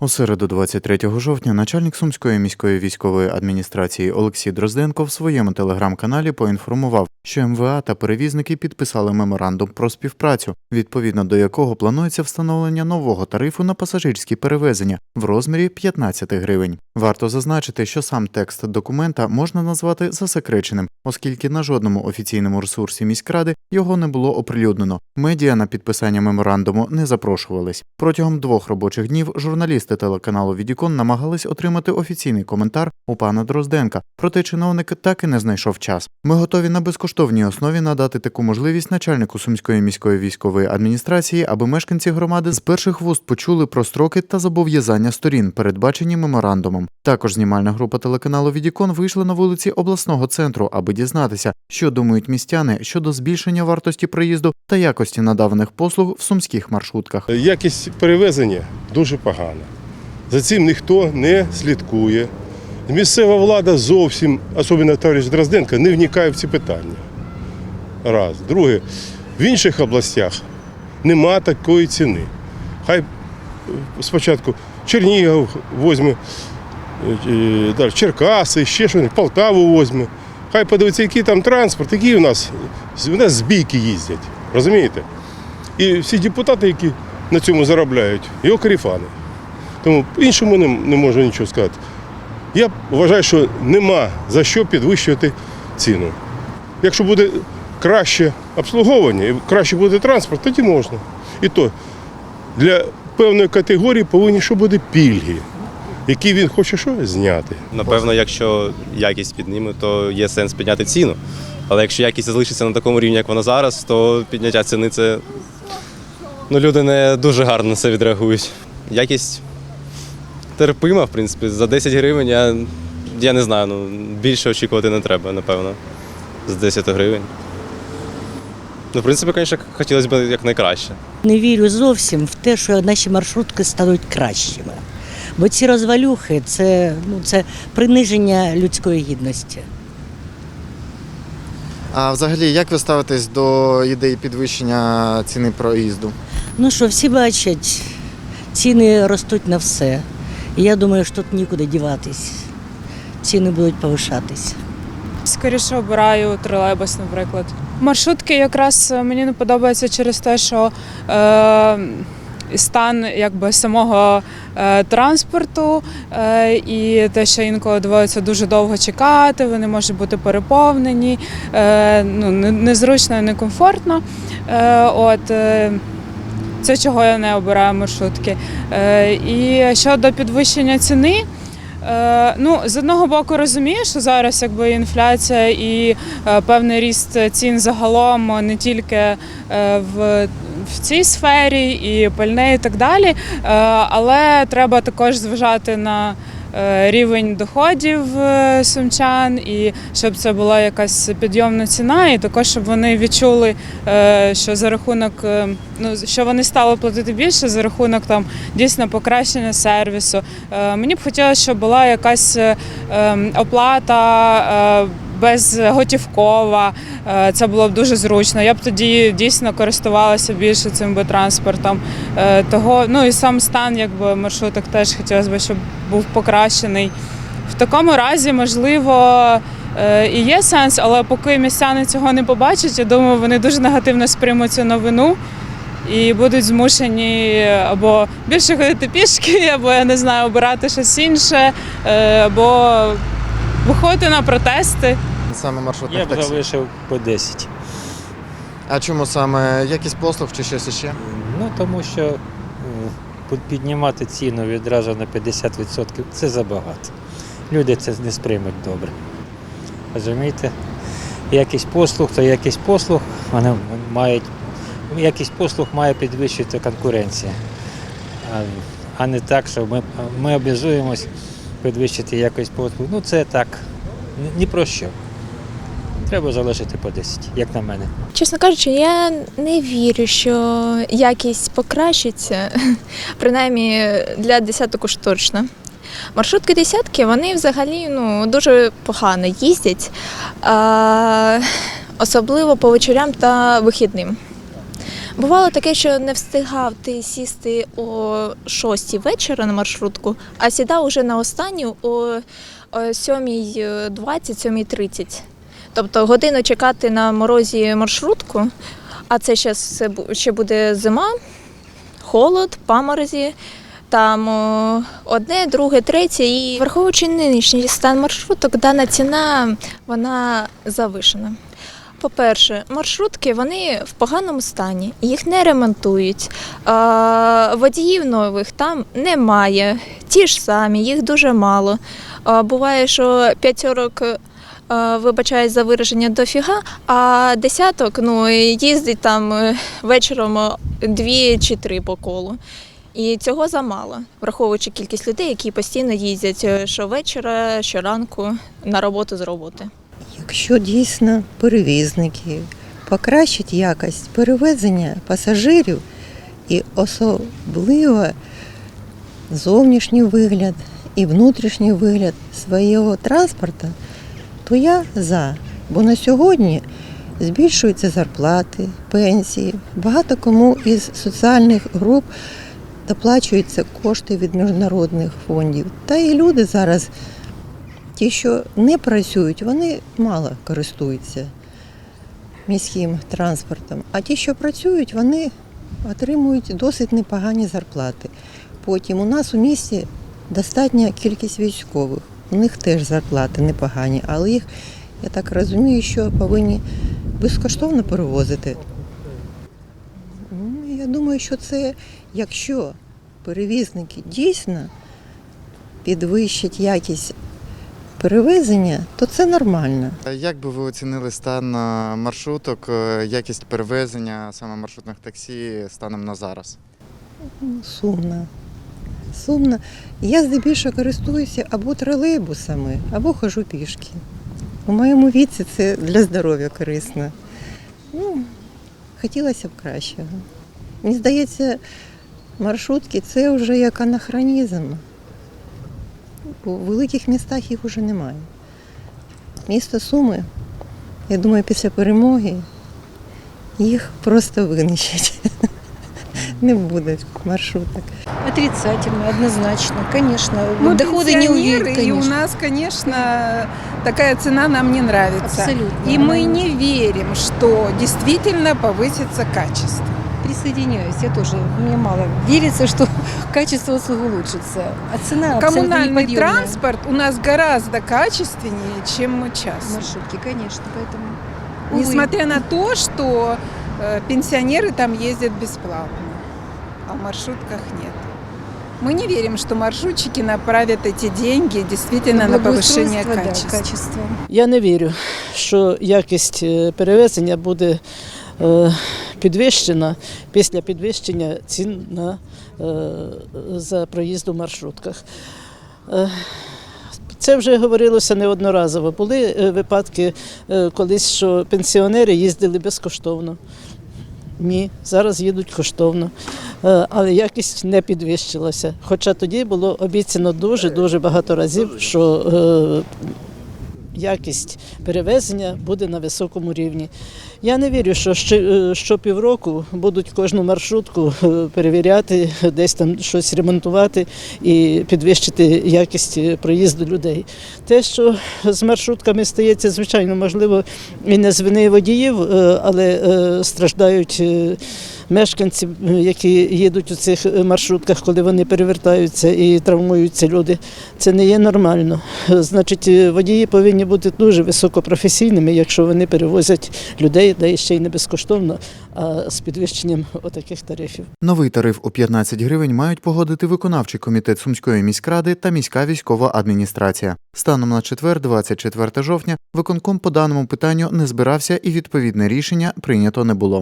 У середу, 23 жовтня, начальник Сумської міської військової адміністрації Олексій Дрозденко в своєму телеграм-каналі поінформував, що МВА та перевізники підписали меморандум про співпрацю, відповідно до якого планується встановлення нового тарифу на пасажирські перевезення в розмірі 15 гривень. Варто зазначити, що сам текст документа можна назвати засекреченим, оскільки на жодному офіційному ресурсі міськради його не було оприлюднено. Медіа на підписання меморандуму не запрошувались. Протягом двох робочих днів журналісти телеканалу Відікон намагались отримати офіційний коментар у пана Дрозденка, проте чиновник так і не знайшов час. Ми готові на безкоштовній основі надати таку можливість начальнику Сумської міської військової адміністрації, аби мешканці громади з перших вуст почули про строки та зобов'язання сторін, передбачені меморандумом. Також знімальна група телеканалу Відікон вийшла на вулиці обласного центру, аби дізнатися, що думають містяни щодо збільшення вартості проїзду та якості надаваних послуг в сумських маршрутках. Якість перевезення дуже погана. За цим ніхто не слідкує. Місцева влада зовсім, особливо товариш Дрозденко, не вникає в ці питання. Раз. Друге, в інших областях нема такої ціни. Хай е, спочатку Чернігів возьме, е, Черкаси, ще щось, Полтаву возьме. Хай подивиться, який там транспорт, які у нас, у нас збійки їздять. Розумієте? І всі депутати, які на цьому заробляють, його каріфани. Тому іншому не, не можу нічого сказати. Я вважаю, що нема за що підвищувати ціну. Якщо буде краще обслуговування і краще буде транспорт, тоді можна. І то для певної категорії повинні що буде пільги, які він хоче що зняти. Напевно, якщо якість підніме, то є сенс підняти ціну. Але якщо якість залишиться на такому рівні, як вона зараз, то підняття ціни це ну, люди не дуже гарно на це відреагують. Якість терпима, в принципі, за 10 гривень я, я не знаю, ну, більше очікувати не треба, напевно, з 10 гривень. Ну, в принципі, звісно, хотілося б якнайкраще. Не вірю зовсім в те, що наші маршрутки стануть кращими. Бо ці розвалюхи це, ну, це приниження людської гідності. А взагалі, як ви ставитесь до ідеї підвищення ціни проїзду? Ну що, всі бачать, ціни ростуть на все. І я думаю, що тут нікуди діватись. Ціни будуть повишатись. Скоріше обираю тролейбус, наприклад. Маршрутки якраз е, мені не подобаються через те, що е, стан якби самого е, транспорту е, і те, що інколи доводиться дуже довго чекати, вони можуть бути переповнені, е, ну, незручно некомфортно. Е, от, е, це чого я не обираю маршрутки. Е, і щодо підвищення ціни. Е, Ну, з одного боку, розумію, що зараз якби інфляція і е, певний ріст цін загалом не тільки в, в цій сфері, і пальне, і так далі. Але треба також зважати на рівень доходів е, сумчан, і щоб це була якась підйомна ціна, і також щоб вони відчули, е, що за рахунок е, ну що вони стали платити більше за рахунок там дійсно покращення сервісу. Е, Мені б хотілося, щоб була якась е, ем, оплата. Безготівкова, Е, це було б дуже зручно. Я б тоді дійсно користувалася більше цим би транспортом. Е, Того, ну і сам стан якби маршруток теж хотілося б, щоб був покращений. В такому разі, можливо, е, і є сенс, але поки містяни цього не побачать, я думаю, вони дуже негативно сприймуть цю новину і будуть змушені або більше ходити пішки, або я не знаю, обирати щось інше, або виходити на протести. Саме маршрутних Я б таксі? залишив по 10. А чому саме якість послуг чи щось іще? Ну тому що е, піднімати ціну відразу на 50% це забагато. Люди це не сприймуть добре. Розумієте? Якість послуг, то якість послуг вони мають. Якість послуг має підвищити конкуренція. А, а не так, що ми, ми обов'язуємось підвищити якість послуг. Ну це так, ні- про що. Треба залишити по 10, як на мене. Чесно кажучи, я не вірю, що якість покращиться, принаймні для десяток уж точно. Маршрутки десятки вони взагалі ну, дуже погано їздять, особливо по вечорям та вихідним. Бувало таке, що не встигав ти сісти о 6 вечора на маршрутку, а сідав уже на останню о о 7.20, 7.30. Тобто годину чекати на морозі маршрутку, а це зараз ще буде зима, холод, паморозі. Там одне, друге, третє. І враховуючи нинішній стан маршруток, дана ціна вона завишена. По-перше, маршрутки вони в поганому стані, їх не ремонтують. Водіїв нових там немає. Ті ж самі, їх дуже мало. Буває, що п'ятьорок, е, вибачаюсь за вираження, дофіга, а десяток ну, їздить там е, вечором е, дві чи три по колу. І цього замало, враховуючи кількість людей, які постійно їздять щовечора, щоранку на роботу з роботи. Якщо дійсно перевізники покращать якість перевезення пасажирів і особливо зовнішній вигляд і внутрішній вигляд свого транспорту, то я за. Бо на сьогодні збільшуються зарплати, пенсії. Багато кому із соціальних груп доплачуються кошти від міжнародних фондів. Та і люди зараз Ті, що не працюють, вони мало користуються міським транспортом. А ті, що працюють, вони отримують досить непогані зарплати. Потім у нас у місті достатня кількість військових. У них теж зарплати непогані, але їх, я так розумію, що повинні безкоштовно перевозити. Ну, Я думаю, що це, якщо перевізники дійсно підвищать якість перевезення, то це нормально. Як би ви оцінили стан е, маршруток, е, якість перевезення саме маршрутних таксі станом на зараз? Сумно. Сумно. Я здебільшого користуюся або тролейбусами, або хожу пішки. У моєму віці це для здоров'я корисно. Ну, хотілося б кращого. Мені здається, маршрутки це вже як анахронізм. У великих містах їх вже немає. Місто Суми, я думаю, після перемоги їх просто винищать. Не буде маршруток. Отрицательно, однозначно, конечно. Мы Доходы не пенсионеры, увидят, и у конечно. нас, конечно, такая цена нам не нравится. Абсолютно. И мы Она- не верим, что действительно повысится качество. Присоединяюсь, я тоже. Мне мало верится, что качество услуг улучшится. А цена Коммунальный транспорт у нас гораздо качественнее, чем частный. Маршрутки, конечно, поэтому... увы. Несмотря на то, что э, пенсионеры там ездят бесплатно, а в маршрутках нет. Мы не верим, что маршрутчики направят эти деньги действительно на повышение Благоустройство, да, качества. качества. Я не вірю, що якість е, перевезення буде е, підвищена після підвищення цін на, е, за проїзд у маршрутках. Е, Це вже говорилося неодноразово. Були е, випадки колись, що пенсіонери їздили безкоштовно. Ні, зараз їдуть коштовно, але якість не підвищилася. Хоча тоді було обіцяно дуже-дуже багато разів, що якість перевезення буде на високому рівні. Я не вірю, що е, що півроку будуть кожну маршрутку е, перевіряти, десь там щось ремонтувати і підвищити якість е, проїзду людей. Те, що з маршрутками стається, звичайно, можливо, і не з вини водіїв, але страждають. Мешканці, е, які їдуть у цих е, маршрутках, коли вони перевертаються і травмуються люди, це не є нормально. Е, Значить, водії повинні бути дуже високопрофесійними, якщо вони перевозять людей, і ще й не безкоштовно, а з підвищенням отаких тарифів. Новий тариф у 15 гривень мають погодити виконавчий комітет Сумської міськради та міська військова адміністрація. Станом на четвер, 24 жовтня, виконком по даному питанню не збирався і відповідне рішення прийнято не було.